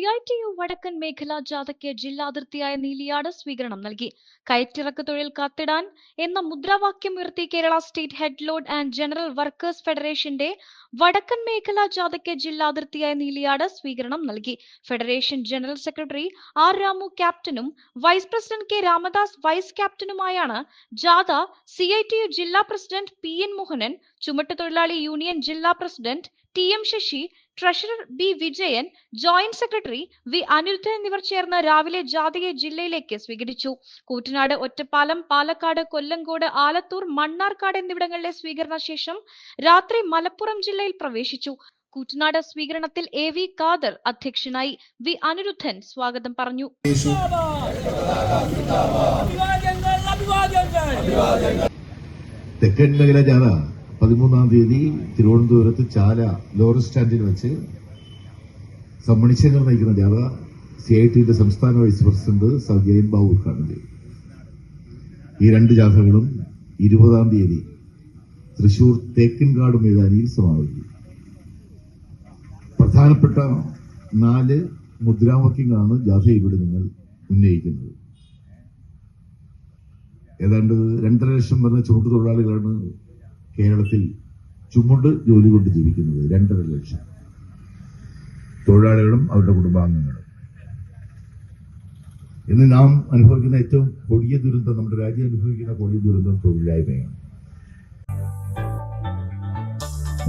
C I T U വടക്കൻ മേഖലാ ജാഥയ്ക്ക് ജില്ലാതിർത്തിയായ നീലിയാട് സ്വീകരണം നൽകി. കയറ്റിറക്ക് തൊഴിൽ കാത്തിടാൻ എന്ന മുദ്രാവാക്യം ഉയർത്തി Kerala state head load and general workers ഫെഡറേഷന്റെ വടക്കൻ മേഖലാ ജാഥയ്ക്ക് ജില്ലാതിർത്തിയായ നീലിയാട് സ്വീകരണം നൽകി. Federation general secretary R Ramu ക്യാപ്റ്റനും vice president K Ramadas vice ക്യാപ്റ്റനുമായാണ് ജാഥ സി ഐ ടി യു ജില്ലാ പ്രസിഡന്റ് പി എൻ മോഹനൻ ചുമട്ടുതൊഴിലാളി യൂണിയൻ ജില്ലാ president T M Sasi treasurer B Vijayan joint secretary V Aniruddhan എന്നിവർ ചേർന്ന് രാവിലെ ജാഥയെ ജില്ലയിലേക്ക് സ്വീകരിച്ചു. കൂറ്റനാട് ഒറ്റപ്പാലം പാലക്കാട് കൊല്ലങ്കോട് ആലത്തൂർ മണ്ണാർക്കാട് എന്നിവിടങ്ങളിലെ സ്വീകരണ ശേഷം രാത്രി മലപ്പുറം ജില്ലയിൽ പ്രവേശിച്ചു. കൂറ്റനാട് സ്വീകരണത്തിൽ എ വി ഖാദർ അധ്യക്ഷനായി വി അനിരുദ്ധൻ സ്വാഗതം പറഞ്ഞു. തെക്കൻ മേഖല ജാഥ പതിമൂന്നാം തീയതി തിരുവനന്തപുരത്ത് ചാല ലോറൽ സ്റ്റാൻഡിൽ വെച്ച് സമ്മണിച്ചങ്ങൾ നയിക്കുന്ന ജാഥ സി ഐ ടിയുടെ സംസ്ഥാന വൈസ് പ്രസിഡന്റ് സർ ബാബു ഉദ്ഘാടനം ചെയ്തു. ഈ രണ്ട് ജാഥകളും ഇരുപതാം തീയതി തൃശൂർ തേക്കിൻകാട് മൈതാനിയിൽ സമാപിക്കും പ്രധാനപ്പെട്ട നാല് മുദ്രാവാക്യങ്ങളാണ് ഇവിടെ നിങ്ങൾ ഉന്നയിക്കുന്നത്. ഏതാണ്ട് രണ്ടര ലക്ഷം വരുന്ന ചുമട്ട് തൊഴിലാളികളാണ് കേരളത്തിൽ ചുമട് ജോലി കൊണ്ട് ജീവിക്കുന്നത്. രണ്ടര ലക്ഷം. തൊഴിലാളികളും അവരുടെ കുടുംബാംഗങ്ങളും. ഇന്ന് നാം അനുഭവിക്കുന്ന ഏറ്റവും കൊടിയ ദുരന്തം നമ്മുടെ രാജ്യം അനുഭവിക്കുന്ന കൊടിയ ദുരന്തം തൊഴിലില്ലായ്മയാണ്.